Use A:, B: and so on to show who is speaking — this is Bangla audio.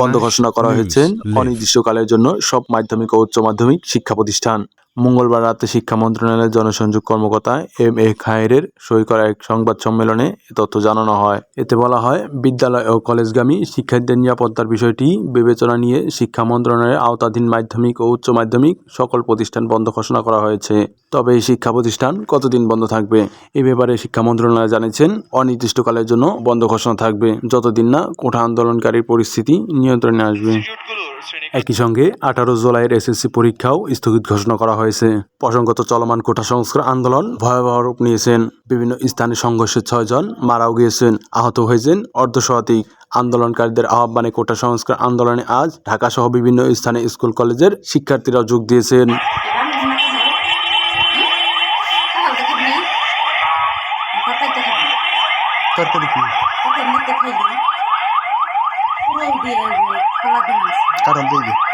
A: বন্ধ ঘোষণা করা হয়েছে অনির্দিষ্টকালের জন্য সব মাধ্যমিক ও উচ্চ মাধ্যমিক শিক্ষা প্রতিষ্ঠান। মঙ্গলবার রাতে শিক্ষা মন্ত্রণালয়ের জনসংযোগ কর্মকর্তা এম এ খায়েরের সই করা এক সংবাদ সম্মেলনে এ তথ্য জানানো হয়। এতে বলা হয়, বিদ্যালয় ও কলেজগামী শিক্ষার্থীদের নিরাপত্তার বিষয়টি বিবেচনা নিয়ে শিক্ষা মন্ত্রণালয়ের আওতাধীন মাধ্যমিক ও উচ্চ মাধ্যমিক সকল প্রতিষ্ঠান বন্ধ ঘোষণা করা হয়েছে। তবে এই শিক্ষা প্রতিষ্ঠান কতদিন বন্ধ থাকবে? এ ব্যাপারে শিক্ষা মন্ত্রণালয় জানিয়েছেন, অনির্দিষ্টকালের জন্য বন্ধ ঘোষণা থাকবে। যতদিন না কোঠা আন্দোলনকারীর পরিস্থিতি নিয়ন্ত্রণে আসবে। একই সঙ্গে আঠারো জুলাইয়ের এসএসসি পরীক্ষাও স্থগিত ঘোষণা করা হয়েছে। প্রসঙ্গত চলমান কোটা সংস্কার আন্দোলন ভয়াবহ রূপ নিয়েছেন। বিভিন্ন স্থানে সংঘর্ষে ছয়জন মারাও গিয়েছেন। আহত হয়েছেন অর্ধশতাধিক। আন্দোলনকারীদের আহ্বানে কোটা সংস্কার আন্দোলনে আজ ঢাকা সহ বিভিন্ন স্থানে স্কুল কলেজের শিক্ষার্থীরা যোগ দিয়েছেন।
B: তরকারি কি? কারণ দিয়ে Caramba,